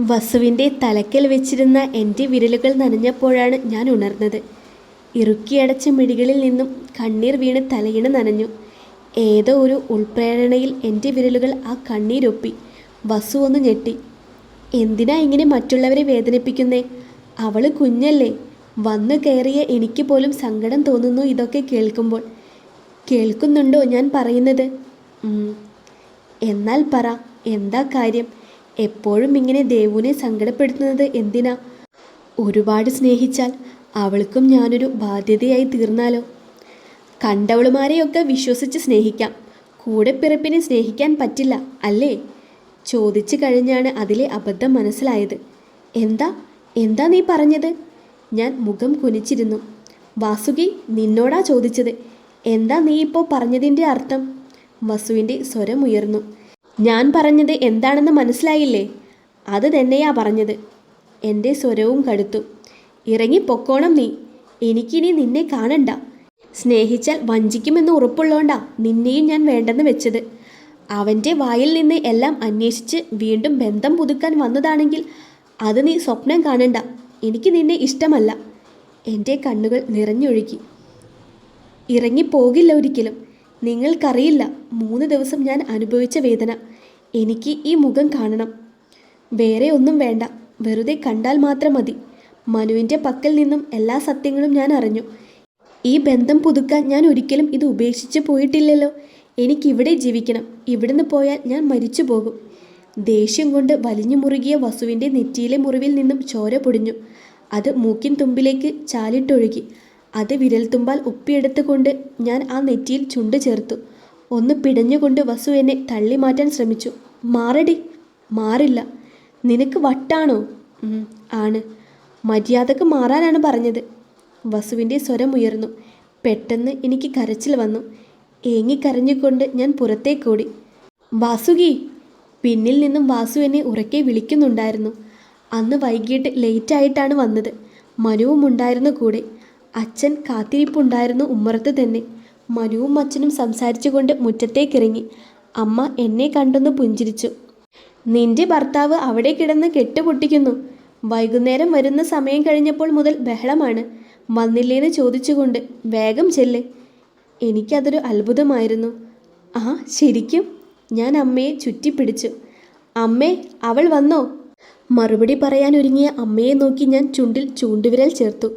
വസുവിന്റെ തലക്കൽ വെച്ചിരുന്ന എന്റെ വിരലുകൾ നനഞ്ഞപ്പോഴാണ് ഞാൻ ഉണർന്നത്. ഇറുക്കിയടച്ച മിഴികളിൽ നിന്നും കണ്ണീർ വീണ് തലയിണ നനഞ്ഞു. ഏതോ ഒരു ഉൾപ്രേരണയിൽ എന്റെ വിരലുകൾ ആ കണ്ണീരൊപ്പി. വസു ഒന്ന് ഞെട്ടി. എന്തിനാ ഇങ്ങനെ മറ്റുള്ളവരെ വേദനിപ്പിക്കുന്നേ? അവൾ കുഞ്ഞല്ലേ. വന്നു കയറിയ എനിക്ക് പോലും സങ്കടം തോന്നുന്നു ഇതൊക്കെ കേൾക്കുമ്പോൾ. കേൾക്കുന്നുണ്ടോ ഞാൻ പറയുന്നത്? എന്നാൽ പറ. എന്താ കാര്യം? എപ്പോഴും ഇങ്ങനെ ദേവുവിനെ സങ്കടപ്പെടുത്തുന്നത് എന്തിനാ? ഒരുപാട് സ്നേഹിച്ചാൽ അവൾക്കും ഞാനൊരു ബാധ്യതയായി തീർന്നാലോ? കണ്ടവളുമാരെയൊക്കെ വിശ്വസിച്ച് സ്നേഹിക്കാം. കൂടെ പിറപ്പിനെ സ്നേഹിക്കാൻ പറ്റില്ല അല്ലേ? ചോദിച്ചു കഴിഞ്ഞാണ് അതിലെ അബദ്ധം മനസ്സിലായത്. എന്താ? എന്താ നീ പറഞ്ഞത്? ഞാൻ മുഖം കുനിച്ചിരുന്നു. വാസുകി നിന്നോടാ ചോദിച്ചത്. എന്താ നീ ഇപ്പോൾ പറഞ്ഞതിന്റെ അർത്ഥം? വസുവിന്റെ സ്വരം ഉയർന്നു. ഞാൻ പറഞ്ഞത് എന്താണെന്ന് മനസ്സിലായില്ലേ? അത് തന്നെയാ പറഞ്ഞത്. എന്റെ സ്വരവും കടുത്തു. ഇറങ്ങി പൊക്കോണം നീ. എനിക്കിനി നിന്നെ കാണണ്ട. സ്നേഹിച്ചാൽ വഞ്ചിക്കുമെന്ന് ഉറപ്പുള്ളോണ്ടാ നിന്നെയും ഞാൻ വേണ്ടെന്ന് വെച്ചത്. അവന്റെ വായിൽ നിന്ന് എല്ലാം അന്വേഷിച്ച് വീണ്ടും ബന്ധം പുതുക്കാൻ വന്നതാണെങ്കിൽ അത് നീ സ്വപ്നം കാണണ്ട. എനിക്ക് നിന്നെ ഇഷ്ടമല്ല. എന്റെ കണ്ണുകൾ നിറഞ്ഞൊഴുകി. ഇറങ്ങിപ്പോകില്ല ഒരിക്കലും. നിങ്ങൾക്കറിയില്ല മൂന്ന് ദിവസം ഞാൻ അനുഭവിച്ച വേദന. എനിക്ക് ഈ മുഖം കാണണം. വേറെ ഒന്നും വേണ്ട. വെറുതെ കണ്ടാൽ മാത്രം മതി. മനുവിന്റെ പക്കൽ നിന്നും എല്ലാ സത്യങ്ങളും ഞാൻ അറിഞ്ഞു. ഈ ബന്ധം പുതുക്കാൻ ഞാൻ ഒരിക്കലും ഇത് ഉപേക്ഷിച്ച് പോയിട്ടില്ലല്ലോ. എനിക്കിവിടെ ജീവിക്കണം. ഇവിടുന്ന് പോയാൽ ഞാൻ മരിച്ചു പോകും. ദേഷ്യം കൊണ്ട് വലിഞ്ഞു മുറുകിയ വസുവിന്റെ നെറ്റിയിലെ മുറിവിൽ നിന്നും ചോര പൊടിഞ്ഞു. അത് മൂക്കിൻ തുമ്പിലേക്ക് ചാലിട്ടൊഴുകി. അത് വിരൽത്തുമ്പാൽ ഉപ്പിയെടുത്തുകൊണ്ട് ഞാൻ ആ നെറ്റിയിൽ ചുണ്ട് ചേർത്തു. ഒന്ന് പിടഞ്ഞുകൊണ്ട് വസു എന്നെ തള്ളി മാറ്റാൻ ശ്രമിച്ചു. മാറടി മാറില്ല. നിനക്ക് വട്ടാണോ? "ഉം, ആണ്. മര്യാദയ്ക്ക് മാറാനാണ് പറഞ്ഞത്. വസുവിന്റെ സ്വരം ഉയർന്നു. പെട്ടെന്ന് എനിക്ക് കരച്ചിൽ വന്നു. ഏങ്ങിക്കരഞ്ഞുകൊണ്ട് ഞാൻ പുറത്തേക്കോടി വാസുകി പിന്നിൽ നിന്നും വാസു എന്നെ ഉറക്കെ വിളിക്കുന്നുണ്ടായിരുന്നു. അന്ന് വൈകിട്ട് ലേറ്റായിട്ടാണ് വന്നത്. മനുവും ഉണ്ടായിരുന്നു കൂടെ. അച്ഛൻ കാത്തിരിപ്പുണ്ടായിരുന്നു ഉമ്മറത്ത് തന്നെ. മനുവും അച്ഛനും സംസാരിച്ചുകൊണ്ട് മുറ്റത്തേക്കിറങ്ങി. അമ്മ എന്നെ കണ്ടൊന്ന് പുഞ്ചിരിച്ചു. നിന്റെ ഭർത്താവ് അവിടെ കിടന്ന് കെട്ടുപൊട്ടിക്കുന്നു. വൈകുന്നേരം വരുന്ന സമയം കഴിഞ്ഞപ്പോൾ മുതൽ ബഹളമാണ്. വന്നില്ലേന്ന് ചോദിച്ചുകൊണ്ട് വേഗം ചെല്ല്. എനിക്കതൊരു അത്ഭുതമായിരുന്നു. ആ ശരിക്കും ഞാൻ അമ്മയെ ചുറ്റിപ്പിടിച്ചു. അമ്മേ അവൾ വന്നോ മറുപടി പറയാനൊരുങ്ങിയ അമ്മയെ നോക്കി ഞാൻ ചുണ്ടിൽ ചൂണ്ടുവിരൽ ചേർത്തു.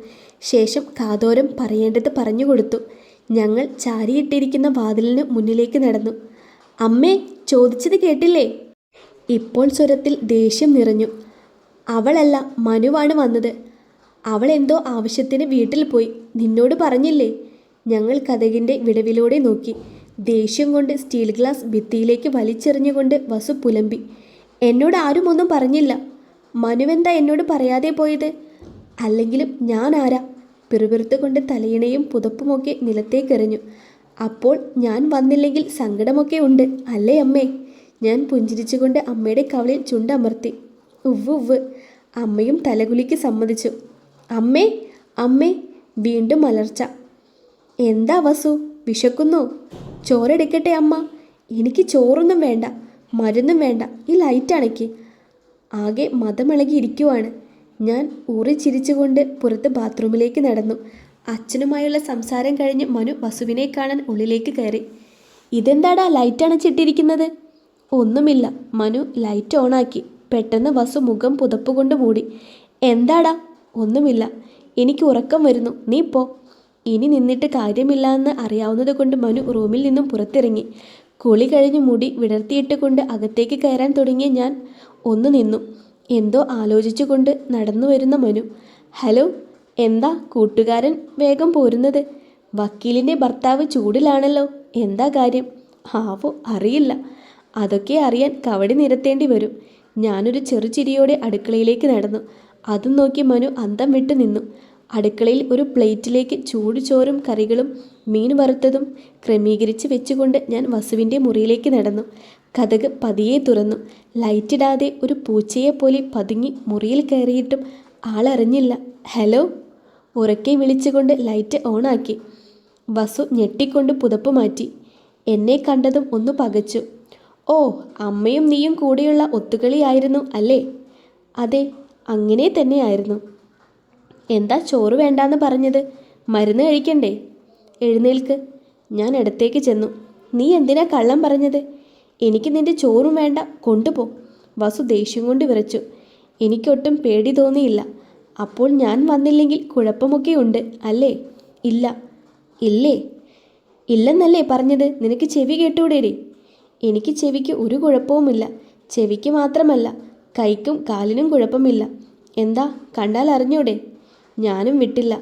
ശേഷം കാതോരം പറയേണ്ടത് പറഞ്ഞു കൊടുത്തു. ഞങ്ങൾ ചാരിയിട്ടിരിക്കുന്ന വാതിലിന് മുന്നിലേക്ക് നടന്നു. അമ്മേ ചോദിച്ചത് കേട്ടില്ലേ? ഇപ്പോൾ സ്വരത്തിൽ ദേഷ്യം നിറഞ്ഞു. അവളല്ല മനുവാണ് വന്നത്. അവൾ എന്തോ ആവശ്യത്തിന് വീട്ടിൽ പോയി. നിന്നോട് പറഞ്ഞില്ലേ? ഞങ്ങൾ കഥകിന്റെ വിടവിലൂടെ നോക്കി. ദേഷ്യം കൊണ്ട് സ്റ്റീൽ ഗ്ലാസ് ഭിത്തിയിലേക്ക് വലിച്ചെറിഞ്ഞുകൊണ്ട് വസു പുലമ്പി. എന്നോട് ആരും ഒന്നും പറഞ്ഞില്ല. മനുവെന്താ എന്നോട് പറയാതെ പോയത്? അല്ലെങ്കിലും ഞാൻ ആരാ? പിറുപിറുത്തുകൊണ്ട് തലയിണയും പുതപ്പുമൊക്കെ നിലത്തേക്കെറിഞ്ഞു. അപ്പോൾ ഞാൻ വന്നില്ലെങ്കിൽ സങ്കടമൊക്കെ ഉണ്ട് അല്ലേ അമ്മേ? ഞാൻ പുഞ്ചിരിച്ചുകൊണ്ട് അമ്മയുടെ കവളിൽ ചുണ്ടമർത്തി. ഉവ്വ് ഉവ്വ്. അമ്മയും തലകുലിക്ക് സമ്മതിച്ചു. അമ്മേ അമ്മേ വീണ്ടും മലർച്ച എന്താ വസു വിശക്കുന്നു? ചോറെടുക്കട്ടെ അമ്മ. എനിക്ക് ചോറൊന്നും വേണ്ട മരുന്നും വേണ്ട ഈ ലൈറ്റ് അണയ്ക്ക്. ആകെ മതമിളകിയിരിക്കുവാണ്. ഞാൻ ഊറി ചിരിച്ചുകൊണ്ട് പുറത്ത് ബാത്റൂമിലേക്ക് നടന്നു. അച്ഛനുമായുള്ള സംസാരം കഴിഞ്ഞ് മനു വസുവിനെ കാണാൻ ഉള്ളിലേക്ക് കയറി. ഇതെന്താടാ ലൈറ്റ് അണച്ചിട്ടിരിക്കുന്നത്? ഒന്നുമില്ല മനു ലൈറ്റ് ഓണാക്കി പെട്ടെന്ന് വസു മുഖം പുതപ്പുകൊണ്ട് മൂടി. എന്താടാ? ഒന്നുമില്ല. എനിക്ക് ഉറക്കം വരുന്നു. നീ പോ. ഇനി നിന്നിട്ട് കാര്യമില്ല എന്ന് അറിയാവുന്നത് കൊണ്ട് മനു റൂമിൽ നിന്നും പുറത്തിറങ്ങി. കുളി കഴിഞ്ഞ് മുടി വിടർത്തിയിട്ട് കൊണ്ട് അകത്തേക്ക് കയറാൻ തുടങ്ങിയ ഞാൻ ഒന്ന് നിന്നു. എന്തോ ആലോചിച്ചുകൊണ്ട് നടന്നു വരുന്ന മനു. ഹലോ എന്താ കൂട്ടുകാരൻ വേഗം പോരുന്നത്? വക്കീലിന്റെ ഭർത്താവ് ചൂടിലാണല്ലോ. എന്താ കാര്യം? ആവോ അറിയില്ല. അതൊക്കെ അറിയാൻ കവടി നിരത്തേണ്ടി വരും. ഞാനൊരു ചെറുചിരിയോടെ അടുക്കളയിലേക്ക് നടന്നു. അതും നോക്കി മനു അന്തം വിട്ട് നിന്നു. അടുക്കളയിൽ ഒരു പ്ലേറ്റിലേക്ക് ചൂട് ചോറും കറികളും മീൻ വറുത്തതും ക്രമീകരിച്ച് വെച്ചുകൊണ്ട് ഞാൻ വസുവിന്റെ മുറിയിലേക്ക് നടന്നു. കഥക് പതിയെ തുറന്നു. ലൈറ്റിടാതെ ഒരു പൂച്ചയെപ്പോലെ പതുങ്ങി മുറിയിൽ കയറിയിട്ടും ആളറിഞ്ഞില്ല. ഹലോ? ഉറക്കെ വിളിച്ചുകൊണ്ട് ലൈറ്റ് ഓണാക്കി. വസു ഞെട്ടിക്കൊണ്ട് പുതപ്പ് മാറ്റി. എന്നെ കണ്ടതും ഒന്ന് പകച്ചു. ഓ അമ്മയും നീയും കൂടെയുള്ള ഒത്തുകളിയായിരുന്നു അല്ലേ? അതെ അങ്ങനെ തന്നെയായിരുന്നു എന്താ ചോറ് വേണ്ടാന്ന് പറഞ്ഞത്? മരുന്ന് കഴിക്കണ്ടേ? എഴുന്നേൽക്ക്. ഞാൻ ഇടത്തേക്ക് ചെന്നു. നീ എന്തിനാ കള്ളം പറഞ്ഞത്? എനിക്ക് നിന്റെ ചോറും വേണ്ട കൊണ്ടുപോ. വസു ദേഷ്യം കൊണ്ട് വിറച്ചു. എനിക്കൊട്ടും പേടി തോന്നിയില്ല. അപ്പോൾ ഞാൻ വന്നില്ലെങ്കിൽ കുഴപ്പമൊക്കെ ഉണ്ട് അല്ലേ? ഇല്ല. ഇല്ലേ? ഇല്ലെന്നല്ലേ പറഞ്ഞത്? നിനക്ക് ചെവി കേട്ടൂടേടി. എനിക്ക് ചെവിക്ക് ഒരു കുഴപ്പവുമില്ല. ചെവിക്ക് മാത്രമല്ല കൈക്കും കാലിനും കുഴപ്പമില്ല. എന്താ? കണ്ടാൽ അറിഞ്ഞൂടെ? ഞാനും വിട്ടില്ല.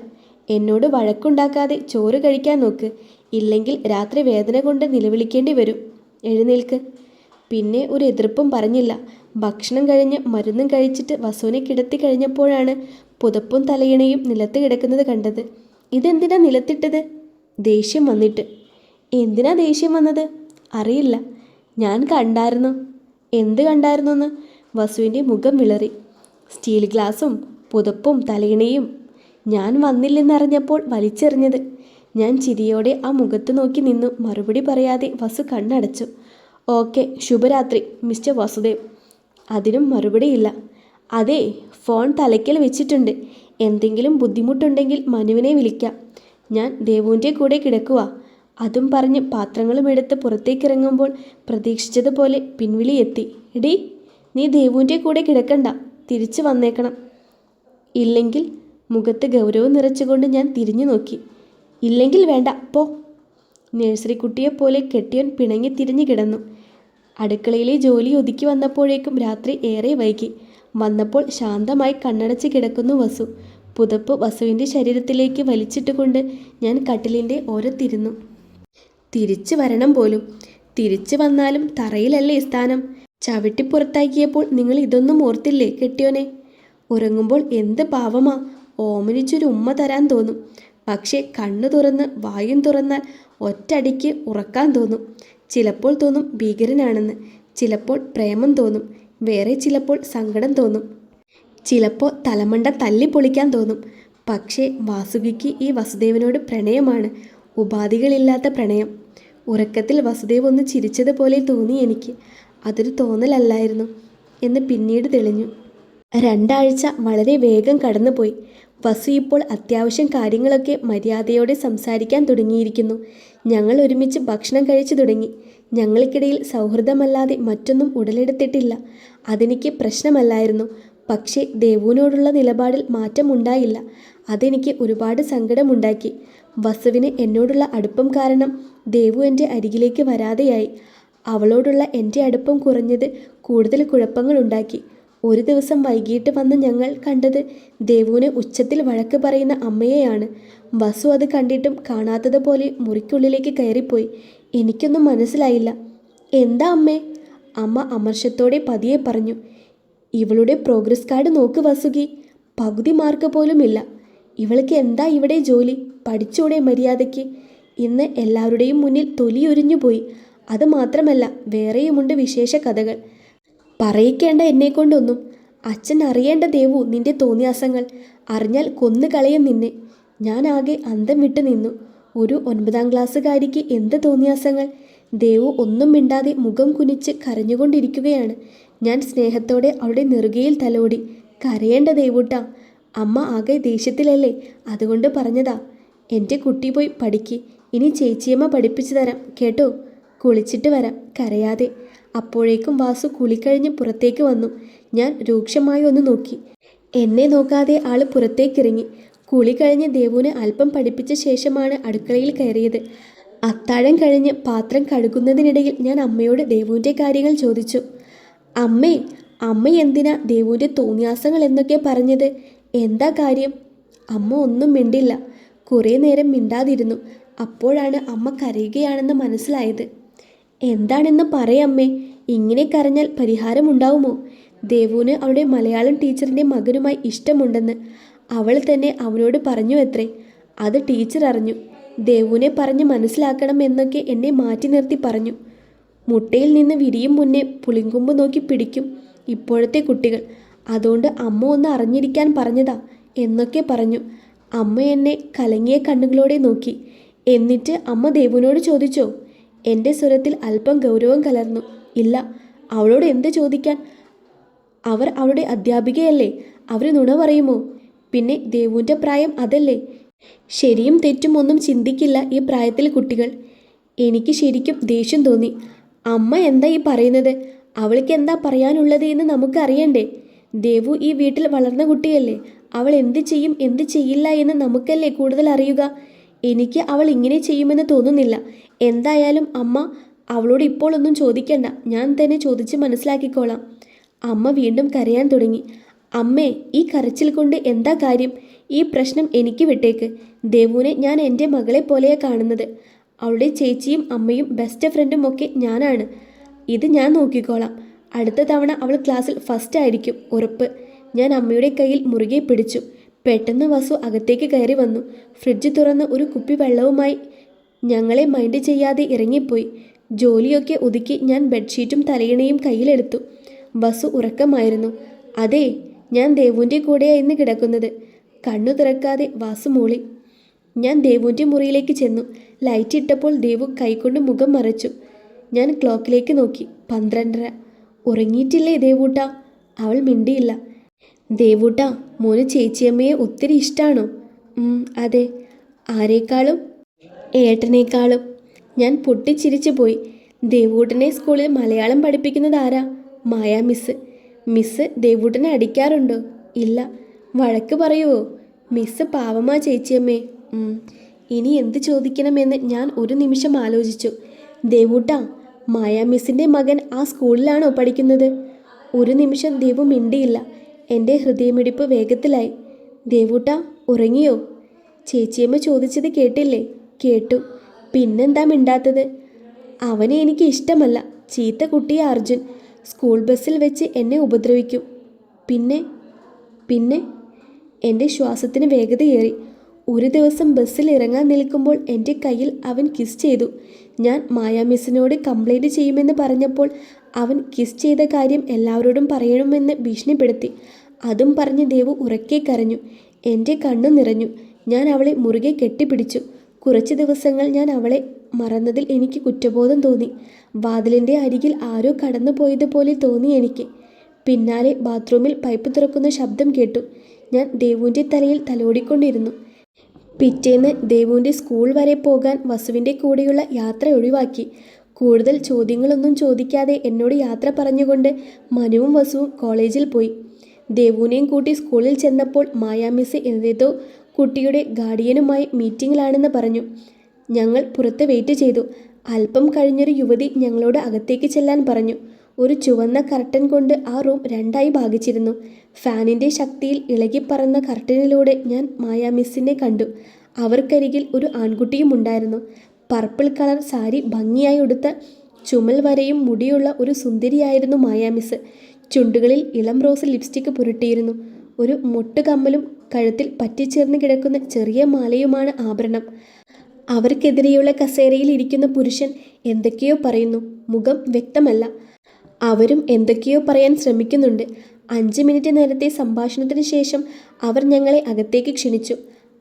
എന്നോട് വഴക്കുണ്ടാക്കാതെ ചോറ് കഴിക്കാൻ നോക്ക്. ഇല്ലെങ്കിൽ രാത്രി വേദന കൊണ്ട് നിലവിളിക്കേണ്ടി വരും. എഴുന്നേൽക്ക്. പിന്നെ ഒരു എതിർപ്പും പറഞ്ഞില്ല. ഭക്ഷണം കഴിഞ്ഞ് മരുന്നും കഴിച്ചിട്ട് വസുവിനെ കിടത്തി കഴിഞ്ഞപ്പോഴാണ് പുതപ്പും തലയിണയും നിലത്ത് കിടക്കുന്നത് കണ്ടത്. ഇതെന്തിനാ നിലത്തിട്ടത്? ദേഷ്യം വന്നിട്ട്. എന്തിനാ ദേഷ്യം വന്നത്? അറിയില്ല. ഞാൻ കണ്ടായിരുന്നു. എന്ത് കണ്ടായിരുന്നു എന്ന് വസുവിന്റെ മുഖം വിളറി. സ്റ്റീൽ ഗ്ലാസും പുതപ്പും തലയിണയും ഞാൻ വന്നില്ലെന്നറിഞ്ഞപ്പോൾ വലിച്ചെറിഞ്ഞത്. ഞാൻ ചിരിയോടെ ആ മുഖത്ത് നോക്കി നിന്നു. മറുപടി പറയാതെ വസു കണ്ണടച്ചു. ഓക്കെ ശുഭരാത്രി മിസ്റ്റർ വാസുദേവ്. അതിനും മറുപടിയില്ല. അതെ ഫോൺ തലയ്ക്കൽ വെച്ചിട്ടുണ്ട്. എന്തെങ്കിലും ബുദ്ധിമുട്ടുണ്ടെങ്കിൽ മനുവിനെ വിളിക്കാം. ഞാൻ ദേവുവിന്റെ കൂടെ കിടക്കുക അതും പറഞ്ഞ് പാത്രങ്ങളും എടുത്ത് പുറത്തേക്കിറങ്ങുമ്പോൾ പ്രതീക്ഷിച്ചതുപോലെ പിൻവിളി എത്തി. ഇടി നീ ദേവുവിന്റെ കൂടെ കിടക്കണ്ട. തിരിച്ചു വന്നേക്കണം. ഇല്ലെങ്കിൽ മുഖത്ത് ഗൗരവം നിറച്ചുകൊണ്ട് ഞാൻ തിരിഞ്ഞു നോക്കി. ഇല്ലെങ്കിൽ വേണ്ട പോ. നഴ്സറി കുട്ടിയെപ്പോലെ കെട്ടിയൻ പിണങ്ങി തിരിഞ്ഞു കിടന്നു. അടുക്കളയിലെ ജോലി ഒതുക്കി വന്നപ്പോഴേക്കും രാത്രി ഏറെ വൈകി. വന്നപ്പോൾ ശാന്തമായി കണ്ണടച്ച് കിടക്കുന്നു വസു. പുതപ്പ് വസുവിന്റെ ശരീരത്തിലേക്ക് വലിച്ചിട്ടുകൊണ്ട് ഞാൻ കട്ടിലിന്റെ ഓരത്തിരുന്നു തിരിച്ചു വരണം പോലും. തിരിച്ചു വന്നാലും തറയിലല്ലേ സ്ഥാനം? ചവിട്ടി പുറത്താക്കിയപ്പോൾ നിങ്ങൾ ഇതൊന്നും ഓർത്തില്ലേ കെട്ടിയോനെ? ഉറങ്ങുമ്പോൾ എന്ത് പാവമാ. ഓമനിച്ചൊരു ഉമ്മ തരാൻ തോന്നും. പക്ഷേ കണ്ണു തുറന്ന് വായും തുറന്നാൽ ഒറ്റടിക്ക് ഉറക്കാൻ തോന്നും. ചിലപ്പോൾ തോന്നും ഭീകരനാണെന്ന്. ചിലപ്പോൾ പ്രേമം തോന്നും. വേറെ ചിലപ്പോൾ സങ്കടം തോന്നും. ചിലപ്പോൾ തലമണ്ട തല്ലി പൊളിക്കാൻ തോന്നും. പക്ഷേ വാസുകിക്ക് ഈ വസുദേവനോട് പ്രണയമാണ്. ഉപാധികളില്ലാത്ത പ്രണയം. ഉറക്കത്തിൽ വസുദേവ് ഒന്ന് ചിരിച്ചതുപോലെ തോന്നി എനിക്ക്. അതൊരു തോന്നലല്ലായിരുന്നു എന്ന് പിന്നീട് തെളിഞ്ഞു. രണ്ടാഴ്ച വളരെ വേഗം കടന്നുപോയി. വസു ഇപ്പോൾ അത്യാവശ്യം കാര്യങ്ങളൊക്കെ മര്യാദയോടെ സംസാരിക്കാൻ തുടങ്ങിയിരിക്കുന്നു. ഞങ്ങൾ ഒരുമിച്ച് ഭക്ഷണം കഴിച്ചു തുടങ്ങി. ഞങ്ങൾക്കിടയിൽ സൗഹൃദമല്ലാതെ മറ്റൊന്നും ഉടലെടുത്തിട്ടില്ല. അതെനിക്ക് പ്രശ്നമല്ലായിരുന്നു. പക്ഷേ ദേവുവിനോടുള്ള നിലപാടിൽ മാറ്റമുണ്ടായില്ല അതെനിക്ക് ഒരുപാട് സങ്കടമുണ്ടാക്കി. വസുവിന് എന്നോടുള്ള അടുപ്പം കാരണം ദേവു എന്റെ അരികിലേക്ക് വരാതെയായി. അവളോടുള്ള എന്റെ അടുപ്പം കുറഞ്ഞത് കൂടുതൽ കുഴപ്പങ്ങളുണ്ടാക്കി ഒരു ദിവസം വൈകിട്ട് വന്ന് ഞങ്ങൾ കണ്ടത് ദേവുവിനെ ഉച്ചത്തിൽ വഴക്ക് പറയുന്ന അമ്മയെയാണ്. വസു അത് കണ്ടിട്ടും കാണാത്തതുപോലെ മുറിക്കുള്ളിലേക്ക് കയറിപ്പോയി. എനിക്കൊന്നും മനസ്സിലായില്ല. എന്താ അമ്മേ? അമ്മ അമർഷത്തോടെ പതിയെ പറഞ്ഞു. ഇവളുടെ പ്രോഗ്രസ് കാർഡ് നോക്ക് വസുകി. പകുതി മാർക്ക് പോലും ഇല്ല ഇവൾക്ക് എന്താ ഇവിടെ ജോലി? പഠിച്ചൂടെ മര്യാദയ്ക്ക്. ഇന്ന് എല്ലാവരുടെയും മുന്നിൽ തൊലിയൊരിഞ്ഞു പോയി അത് മാത്രമല്ല വേറെയുമുണ്ട് വിശേഷ കഥകൾ. പറയിക്കേണ്ട എന്നെക്കൊണ്ടൊന്നും അച്ഛൻ അറിയേണ്ട ദേവു നിന്റെ തോന്നിയാസങ്ങൾ. അറിഞ്ഞാൽ കൊന്നു കളയും നിന്നെ. ഞാൻ ആകെ അന്തം വിട്ട് നിന്നു. ഒരു ഒൻപതാം ക്ലാസ്സുകാരിക്ക് എന്ത് തോന്നിയാസങ്ങൾ? ദേവു ഒന്നും മിണ്ടാതെ മുഖം കുനിച്ച് കരഞ്ഞുകൊണ്ടിരിക്കുകയാണ്. ഞാൻ സ്നേഹത്തോടെ അവളുടെ നെറുകയിൽ തലോടി. കരയേണ്ട ദേവൂട്ടാ അമ്മ ആകെ ദേഷ്യത്തിലല്ലേ? അതുകൊണ്ട് പറഞ്ഞതാ. എന്റെ കുട്ടി പോയി പഠിക്ക്. ഇനി ചേച്ചിയമ്മ പഠിപ്പിച്ചു തരാം. കേട്ടോ? കുളിച്ചിട്ട് വരാം. കരയാതെ. അപ്പോഴേക്കും വാസു കുളിക്കഴിഞ്ഞ് പുറത്തേക്ക് വന്നു. ഞാൻ രൂക്ഷമായി ഒന്ന് നോക്കി. എന്നെ നോക്കാതെ ആൾ പുറത്തേക്കിറങ്ങി. കുളി കഴിഞ്ഞ് ദേവുവിനെ അല്പം പഠിപ്പിച്ച ശേഷമാണ് അടുക്കളയിൽ കയറിയത്. അത്താഴം കഴിഞ്ഞ് പാത്രം കഴുകുന്നതിനിടയിൽ ഞാൻ അമ്മയോട് ദേവുവിന്റെ കാര്യങ്ങൾ ചോദിച്ചു. അമ്മേ അമ്മ എന്തിനാ ദേവുവിന്റെ തോന്നിയാസങ്ങൾ എന്നൊക്കെ പറഞ്ഞത്? എന്താ കാര്യം? അമ്മ ഒന്നും മിണ്ടില്ല. കുറേ നേരം മിണ്ടാതിരുന്നു. അപ്പോഴാണ് അമ്മ കരയുകയാണെന്ന് മനസ്സിലായത്. എന്താണെന്ന് പറയമ്മേ ഇങ്ങനെ കരഞ്ഞാൽ പരിഹാരമുണ്ടാവുമോ? ദേവുവിന് അവളുടെ മലയാളം ടീച്ചറിന്റെ മകനുമായി ഇഷ്ടമുണ്ടെന്ന് അവൾ തന്നെ അവനോട് പറഞ്ഞു എത്രേ. അത് ടീച്ചർ അറിഞ്ഞു. ദേവുവിനെ പറഞ്ഞ് മനസ്സിലാക്കണം എന്നൊക്കെ എന്നെ മാറ്റി നിർത്തി പറഞ്ഞു. മുട്ടയിൽ നിന്ന് വിരിയും മുന്നേ പുളിങ്കൊമ്പ് നോക്കി പിടിക്കും ഇപ്പോഴത്തെ കുട്ടികൾ. അതുകൊണ്ട് അമ്മ ഒന്ന് അറിഞ്ഞിരിക്കാൻ പറഞ്ഞതാ എന്നൊക്കെ പറഞ്ഞു. അമ്മ എന്നെ കലങ്ങിയ കണ്ണുകളോടെ നോക്കി. എന്നിട്ട് അമ്മ ദേവുവിനോട് ചോദിച്ചോ? എന്റെ സ്വരത്തിൽ അല്പം ഗൗരവം കലർന്നു. ഇല്ല അവളോട് എന്ത് ചോദിക്കാൻ? അവർ അവളുടെ അധ്യാപികയല്ലേ? അവർ നുണ പറയുമോ? പിന്നെ ദേവുവിന്റെ പ്രായം അതല്ലേ? ശരിയും തെറ്റും ഒന്നും ചിന്തിക്കില്ല ഈ പ്രായത്തിലെ കുട്ടികൾ. എനിക്ക് ശരിക്കും ദേഷ്യം തോന്നി. അമ്മ എന്താ ഈ പറയുന്നത്? അവൾക്ക് എന്താ പറയാനുള്ളത് എന്ന് നമുക്ക് അറിയണ്ടേ? ദേവു ഈ വീട്ടിൽ വളർന്ന കുട്ടിയല്ലേ? അവൾ എന്ത് ചെയ്യും എന്ത് ചെയ്യില്ല എന്ന് നമുക്കല്ലേ കൂടുതൽ അറിയുക? എനിക്ക് അവൾ ഇങ്ങനെ ചെയ്യുമെന്ന് തോന്നുന്നില്ല. എന്തായാലും അമ്മ അവളോട് ഇപ്പോൾ ഒന്നും ചോദിക്കണ്ട. ഞാൻ തന്നെ ചോദിച്ച് മനസ്സിലാക്കിക്കോളാം. അമ്മ വീണ്ടും കരയാൻ തുടങ്ങി. അമ്മേ ഈ കരച്ചിൽ കൊണ്ട് എന്താ കാര്യം? ഈ പ്രശ്നം എനിക്ക് വിട്ടേക്ക്. ദേവുവിനെ ഞാൻ എന്റെ മകളെ പോലെയാണ് കാണുന്നത്. അവളുടെ ചേച്ചിയും അമ്മയും ബെസ്റ്റ് ഫ്രണ്ടും ഒക്കെ ഞാനാണ്. ഇത് ഞാൻ നോക്കിക്കോളാം. അടുത്ത തവണ അവൾ ക്ലാസ്സിൽ ഫസ്റ്റ് ആയിരിക്കും. ഉറപ്പ്. ഞാൻ അമ്മയുടെ കയ്യിൽ മുറുകെ പിടിച്ചു. പെട്ടെന്ന് വസു അകത്തേക്ക് കയറി വന്നു. ഫ്രിഡ്ജ് തുറന്ന് ഒരു കുപ്പി വെള്ളവുമായി ഞങ്ങളെ മൈൻഡ് ചെയ്യാതെ ഇറങ്ങിപ്പോയി. ജോലിയൊക്കെ ഒതുക്കി ഞാൻ ബെഡ്ഷീറ്റും തലയിണയും കയ്യിലെടുത്തു. വസു ഉറക്കമായിരുന്നു. അതെ ഞാൻ ദേവുവിന്റെ കൂടെയായിരുന്നു കിടക്കുന്നത്. കണ്ണു തുറക്കാതെ വാസു മൂളി. ഞാൻ ദേവുവിന്റെ മുറിയിലേക്ക് ചെന്നു. ലൈറ്റ് ഇട്ടപ്പോൾ ദേവു കൈകൊണ്ട് മുഖം മറച്ചു. ഞാൻ ക്ലോക്കിലേക്ക് നോക്കി. പന്ത്രണ്ടര. ഉറങ്ങിയിട്ടില്ലേ ദേവൂട്ട? അവൾ മിണ്ടിയില്ല. ദേവൂട്ട മോന് ചേച്ചിയമ്മയെ ഒത്തിരി ഇഷ്ടമാണോ അതെ. ആരേക്കാളും? ഏട്ടനേക്കാളും. ഞാൻ പൊട്ടിച്ചിരിച്ചു പോയി. ദേവൂട്ടനെ സ്കൂളിൽ മലയാളം പഠിപ്പിക്കുന്നത് ആരാ? മായ മിസ് മിസ് ദേവൂട്ടനെ അടിക്കാറുണ്ടോ? ഇല്ല. വഴക്ക് പറയുവോ? മിസ് പാവമാ ചേച്ചിയമ്മേ. ഇനി എന്ത് ചോദിക്കണമെന്ന് ഞാൻ ഒരു നിമിഷം ആലോചിച്ചു. ദേവൂട്ട മായാ മിസ്സിന്റെ മകൻ ആ സ്കൂളിലാണോ പഠിക്കുന്നത്? ഒരു നിമിഷം ദേവു മിണ്ടിയില്ല. എന്റെ ഹൃദയമിടിപ്പ് വേഗത്തിലായി. ദേവൂട്ട ഉറങ്ങിയോ? ചേച്ചിയമ്മ ചോദിച്ചത് കേട്ടില്ലേ? കേട്ടു. പിന്നെന്താ മിണ്ടാത്തത്? അവനെ എനിക്ക് ഇഷ്ടമല്ല. ചീത്ത കുട്ടിയെ അർജുൻ സ്കൂൾ ബസ്സിൽ വെച്ച് എന്നെ ഉപദ്രവിക്കും. പിന്നെ? പിന്നെ? എന്റെ ശ്വാസത്തിന് വേഗതയേറി ഒരു ദിവസം ബസ്സിൽ ഇറങ്ങാൻ നിൽക്കുമ്പോൾ എന്റെ കയ്യിൽ അവൻ കിസ് ചെയ്തു. ഞാൻ മായാ മിസ്സിനോട് കംപ്ലൈന്റ് ചെയ്യുമെന്ന് പറഞ്ഞപ്പോൾ അവൻ കിസ് ചെയ്ത കാര്യം എല്ലാവരോടും പറയണമെന്ന് ഭീഷണിപ്പെടുത്തി. അതും പറഞ്ഞ് ദേവു ഉറക്കെ കരഞ്ഞു. എന്റെ കണ്ണു നിറഞ്ഞു. ഞാൻ അവളെ മുറുകെ കെട്ടിപ്പിടിച്ചു. കുറച്ച് ദിവസങ്ങൾ ഞാൻ അവളെ മറന്നതിൽ എനിക്ക് കുറ്റബോധം തോന്നി. വാതിലിന്റെ അരികിൽ ആരോ കടന്നു പോയതുപോലെ തോന്നി എനിക്ക്. പിന്നാലെ ബാത്റൂമിൽ പൈപ്പ് തുറക്കുന്ന ശബ്ദം കേട്ടു. ഞാൻ ദേവുവിന്റെ തലയിൽ തലോടിക്കൊണ്ടിരുന്നു. പിറ്റേന്ന് ദേവുവിന്റെ സ്കൂൾ വരെ പോകാൻ വസുവിന്റെ കൂടെയുള്ള യാത്ര ഒഴിവാക്കി. കൂടുതൽ ചോദ്യങ്ങളൊന്നും ചോദിക്കാതെ എന്നോട് യാത്ര പറഞ്ഞുകൊണ്ട് മനുവും വസുവും കോളേജിൽ പോയി. ദേവുവിനെയും കൂട്ടി സ്കൂളിൽ ചെന്നപ്പോൾ മായാമിസ് മിസ് ഏതേതോ കുട്ടിയുടെ ഗാർഡിയനുമായി മീറ്റിംഗിലാണെന്ന് പറഞ്ഞു. ഞങ്ങൾ പുറത്ത് വെയിറ്റ് ചെയ്തു. അല്പം കഴിഞ്ഞൊരു യുവതി ഞങ്ങളോട് അകത്തേക്ക് ചെല്ലാൻ പറഞ്ഞു. ഒരു ചുവന്ന കർട്ടൻ കൊണ്ട് ആ റൂം രണ്ടായി ഭാഗിച്ചിരുന്നു. ഫാനിന്റെ ശക്തിയിൽ ഇളകിപ്പറന്ന കർട്ടനിലൂടെ ഞാൻ മായാ മിസ്സിനെ കണ്ടു. അവർക്കരികിൽ ഒരു ആൺകുട്ടിയും ഉണ്ടായിരുന്നു. പർപ്പിൾ കളർ സാരി ഭംഗിയായി ഉടുത്ത ചുമൽ വരെയും മുടിയുള്ള ഒരു സുന്ദരിയായിരുന്നു മായാമിസ് ചുണ്ടുകളിൽ ഇളം റോസ് ലിപ്സ്റ്റിക് പുരട്ടിയിരുന്നു. ഒരു മുട്ടുകമ്മലും കഴുത്തിൽ പറ്റിച്ചേർന്ന് കിടക്കുന്ന ചെറിയ മാലയുമാണ് ആഭരണം. അവർക്കെതിരെയുള്ള കസേരയിൽ ഇരിക്കുന്ന പുരുഷൻ എന്തൊക്കെയോ പറയുന്നു. മുഖം വ്യക്തമല്ല. അവരും എന്തൊക്കെയോ പറയാൻ ശ്രമിക്കുന്നുണ്ട്. അഞ്ച് മിനിറ്റ് നേരത്തെ സംഭാഷണത്തിന് ശേഷം അവർ ഞങ്ങളെ അകത്തേക്ക് ക്ഷണിച്ചു.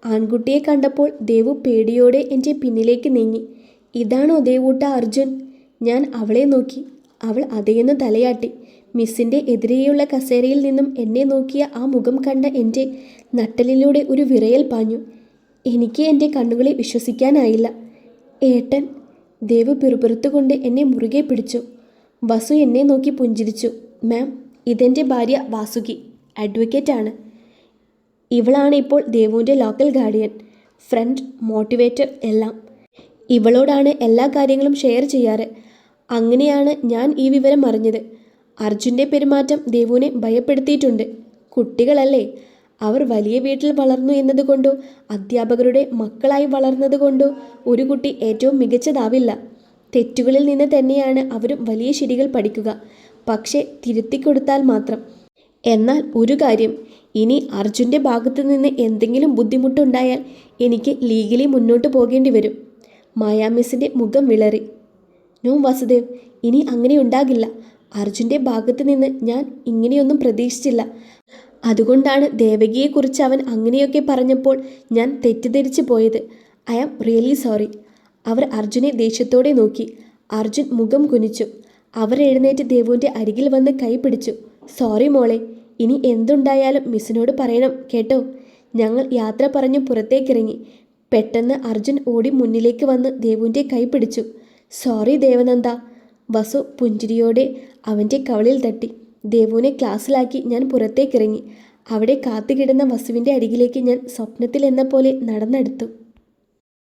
ആൺകുട്ടിയെ കണ്ടപ്പോൾ ദേവു പേടിയോടെ എന്റെ പിന്നിലേക്ക് നീങ്ങി. ഇതാണോ ദേവൂട്ട അർജുൻ? ഞാൻ അവളെ നോക്കി. അവൾ അതേന്ന് തലയാട്ടി. മിസ്സിന്റെ എതിരെയുള്ള കസേരയിൽ നിന്നും എന്നെ നോക്കിയ ആ മുഖം കണ്ട എന്റെ നട്ടലിലൂടെ ഒരു വിറയൽ പാഞ്ഞു. എനിക്ക് എന്റെ കണ്ണുകളെ വിശ്വസിക്കാനായില്ല. ഏട്ടൻ ദേവ് പിറുപിറുത്തുകൊണ്ട് എന്നെ മുറുകെ പിടിച്ചു. വസു എന്നെ നോക്കി പുഞ്ചിരിച്ചു. മാം ഇതെന്റെ ഭാര്യ വാസുകി. അഡ്വക്കേറ്റാണ്. ഇവളാണ് ഇപ്പോൾ ദേവുവിന്റെ ലോക്കൽ ഗാർഡിയൻ ഫ്രണ്ട് മോട്ടിവേറ്റർ എല്ലാം. ഇവളോടാണ് എല്ലാ കാര്യങ്ങളും ഷെയർ ചെയ്യാറ്. അങ്ങനെയാണ് ഞാൻ ഈ വിവരം അറിഞ്ഞത്. അർജുന്റെ പെരുമാറ്റം ദേവുവിനെ ഭയപ്പെടുത്തിയിട്ടുണ്ട്. കുട്ടികളല്ലേ. അവർ വലിയ വീട്ടിൽ വളർന്നു എന്നതുകൊണ്ടോ അധ്യാപകരുടെ മക്കളായി വളർന്നതുകൊണ്ടോ ഒരു കുട്ടി ഏറ്റവും മികച്ചതാവില്ല. തെറ്റുകളിൽ നിന്ന് തന്നെയാണ് അവരും വലിയ ശരികൾ പഠിക്കുക. പക്ഷേ തിരുത്തിക്കൊടുത്താൽ മാത്രം. എന്നാൽ ഒരു കാര്യം ഇനി അർജുന്റെ ഭാഗത്തു നിന്ന് എന്തെങ്കിലും ബുദ്ധിമുട്ടുണ്ടായാൽ എനിക്ക് ലീഗലി മുന്നോട്ട് പോകേണ്ടി വരും. മായാമിസിന്റെ മുഖം വിളറി. നോ വസുദേവ് ഇനി അങ്ങനെ ഉണ്ടാകില്ല. അർജുന്റെ ഭാഗത്ത് നിന്ന് ഞാൻ ഇങ്ങനെയൊന്നും പ്രതീക്ഷിച്ചില്ല. അതുകൊണ്ടാണ് ദേവകിയെക്കുറിച്ച് അവൻ അങ്ങനെയൊക്കെ പറഞ്ഞപ്പോൾ ഞാൻ തെറ്റിദ്ധരിച്ചു പോയത്. I am really sorry. അവർ അർജുനെ ദേഷ്യത്തോടെ നോക്കി. അർജുൻ മുഖം കുനിച്ചു. അവർ എഴുന്നേറ്റ് ദേവുവിന്റെ അരികിൽ വന്ന് കൈ പിടിച്ചു. സോറി മോളെ ഇനി എന്തുണ്ടായാലും മിസ്സിനോട് പറയണം കേട്ടോ. ഞങ്ങൾ യാത്ര പറഞ്ഞ് പുറത്തേക്കിറങ്ങി. പെട്ടെന്ന് അർജുൻ ഓടി മുന്നിലേക്ക് വന്ന് ദേവുവിന്റെ കൈ പിടിച്ചു. സോറി ദേവനന്ദ വസു പുഞ്ചിരിയോടെ അവന്റെ കവളിൽ തട്ടി. ദേവുവിനെ ക്ലാസ്സിലാക്കി ഞാൻ പുറത്തേക്കിറങ്ങി. അവിടെ കാത്തുകിടന്ന വസുവിന്റെ അരികിലേക്ക് ഞാൻ സ്വപ്നത്തിൽ എന്ന പോലെ നടന്നെടുത്തു.